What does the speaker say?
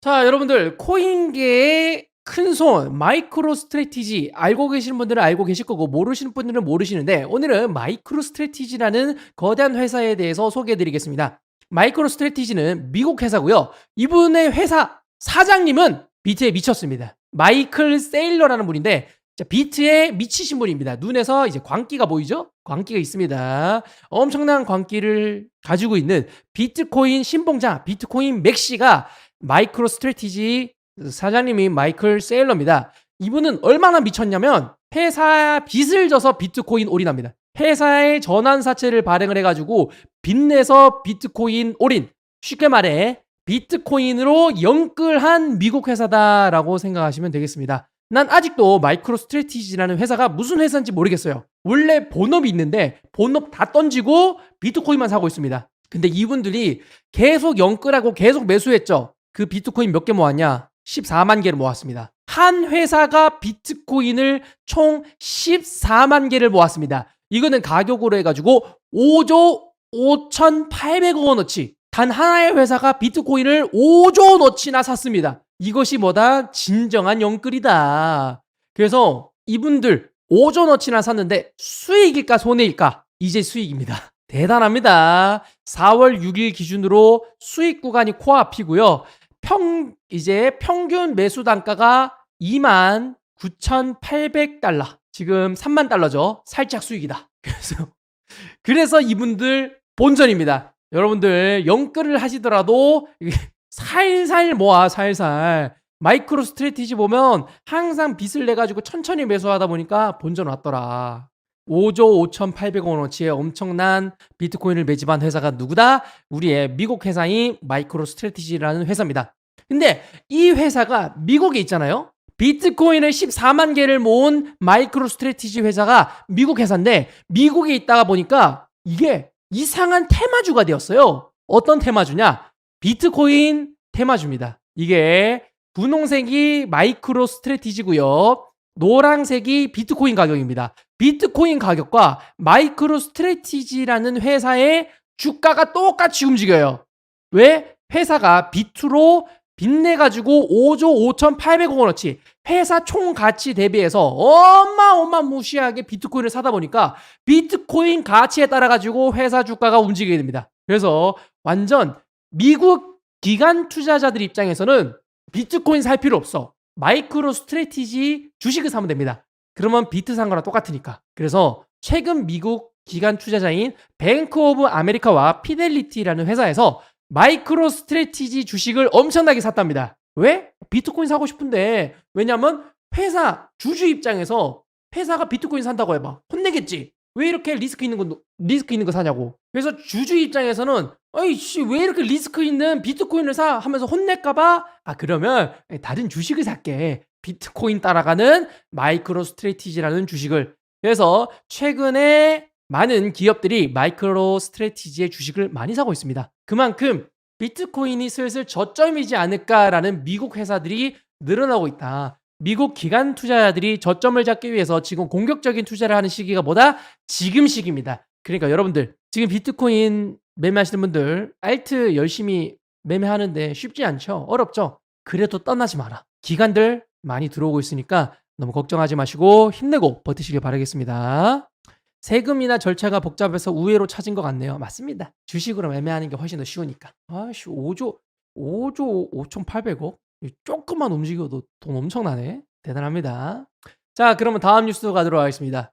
자, 여러분들 코인계의 큰 손 마이크로 스트래티지 알고 계시는 분들은 알고 계실 거고 모르시는 분들은 모르시는데 오늘은 마이크로 스트래티지라는 거대한 회사에 대해서 소개해 드리겠습니다. 마이크로 스트래티지는 미국 회사고요. 이분의 회사 사장님은 비트에 미쳤습니다. 마이클 세일러라는 분인데 자, 비트에 미치신 분입니다. 눈에서 이제 광기가 보이죠? 광기가 있습니다. 엄청난 광기를 가지고 있는 비트코인 신봉자 비트코인 맥시가 마이크로 스트래티지 사장님이 마이클 세일러입니다. 이분은 얼마나 미쳤냐면 회사 빚을 져서 비트코인 올인합니다. 회사의 전환사채를 발행을 해가지고 빚내서 비트코인 올인. 쉽게 말해 비트코인으로 영끌한 미국 회사다라고 생각하시면 되겠습니다. 난 아직도 마이크로 스트래티지라는 회사가 무슨 회사인지 모르겠어요. 원래 본업이 있는데 본업 다 던지고 비트코인만 사고 있습니다. 근데 이분들이 계속 영끌하고 계속 매수했죠. 그 비트코인 몇 개 모았냐? 14만 개를 모았습니다. 한 회사가 비트코인을 총 14만 개를 모았습니다. 이거는 가격으로 해가지고 5조 5,800억 원어치. 단 하나의 회사가 비트코인을 5조 원어치나 샀습니다. 이것이 뭐다? 진정한 영끌이다. 그래서 이분들 5조 원어치나 샀는데 수익일까 손해일까? 이제 수익입니다. 대단합니다. 4월 6일 기준으로 수익 구간이 코앞이고요. 평 이제 평균 매수 단가가 2만 9,800달러. 지금 3만 달러죠. 살짝 수익이다. 그래서 그래서 이분들 본전입니다. 여러분들 영끌을 하시더라도 살살 모아 살살. 마이크로 스트래티지 보면 항상 빚을 내 가지고 천천히 매수하다 보니까 본전 왔더라. 5조 5,800억 원어치의 엄청난 비트코인을 매집한 회사가 누구다? 우리의 미국 회사인 마이크로 스트래티지라는 회사입니다. 근데 이 회사가 미국에 있잖아요. 비트코인을 14만 개를 모은 마이크로 스트래티지 회사가 미국 회사인데 미국에 있다가 보니까 이게 이상한 테마주가 되었어요. 어떤 테마주냐? 비트코인 테마주입니다. 이게 분홍색이 마이크로 스트래티지고요. 노란색이 비트코인 가격입니다. 비트코인 가격과 마이크로 스트래티지라는 회사의 주가가 똑같이 움직여요. 왜? 회사가 비트로 빚내가지고 5조 5,800억 원어치 회사 총 가치 대비해서 어마어마무시하게 비트코인을 사다 보니까 비트코인 가치에 따라가지고 회사 주가가 움직이게 됩니다. 그래서 완전 미국 기관 투자자들 입장에서는 비트코인 살 필요 없어. 마이크로 스트래티지 주식을 사면 됩니다. 그러면 비트 산 거랑 똑같으니까. 그래서 최근 미국 기관 투자자인 뱅크 오브 아메리카와 피델리티라는 회사에서 마이크로 스트래티지 주식을 엄청나게 샀답니다. 왜? 비트코인 사고 싶은데 왜냐면 회사 주주 입장에서 회사가 비트코인 산다고 해봐 혼내겠지. 왜 이렇게 리스크 있는 거 리스크 있는 거 사냐고. 그래서 주주 입장에서는 어이씨 왜 이렇게 리스크 있는 비트코인을 사 하면서 혼낼까봐 아 그러면 다른 주식을 살게. 비트코인 따라가는 마이크로 스트래티지라는 주식을. 그래서 최근에 많은 기업들이 마이크로 스트래티지의 주식을 많이 사고 있습니다. 그만큼 비트코인이 슬슬 저점이지 않을까라는 미국 회사들이 늘어나고 있다. 미국 기관 투자자들이 저점을 잡기 위해서 지금 공격적인 투자를 하는 시기가 뭐다? 지금 시기입니다. 그러니까 여러분들 지금 비트코인 매매하시는 분들 알트 열심히 매매하는데 쉽지 않죠? 어렵죠? 그래도 떠나지 마라. 기관들 많이 들어오고 있으니까 너무 걱정하지 마시고 힘내고 버티시길 바라겠습니다. 세금이나 절차가 복잡해서 우회로 찾은 것 같네요. 맞습니다. 주식으로 매매하는 게 훨씬 더 쉬우니까. 아씨 5조 5조 5,800억? 조금만 움직여도 돈 엄청나네. 대단합니다. 자, 그러면 다음 뉴스 가도록 하겠습니다.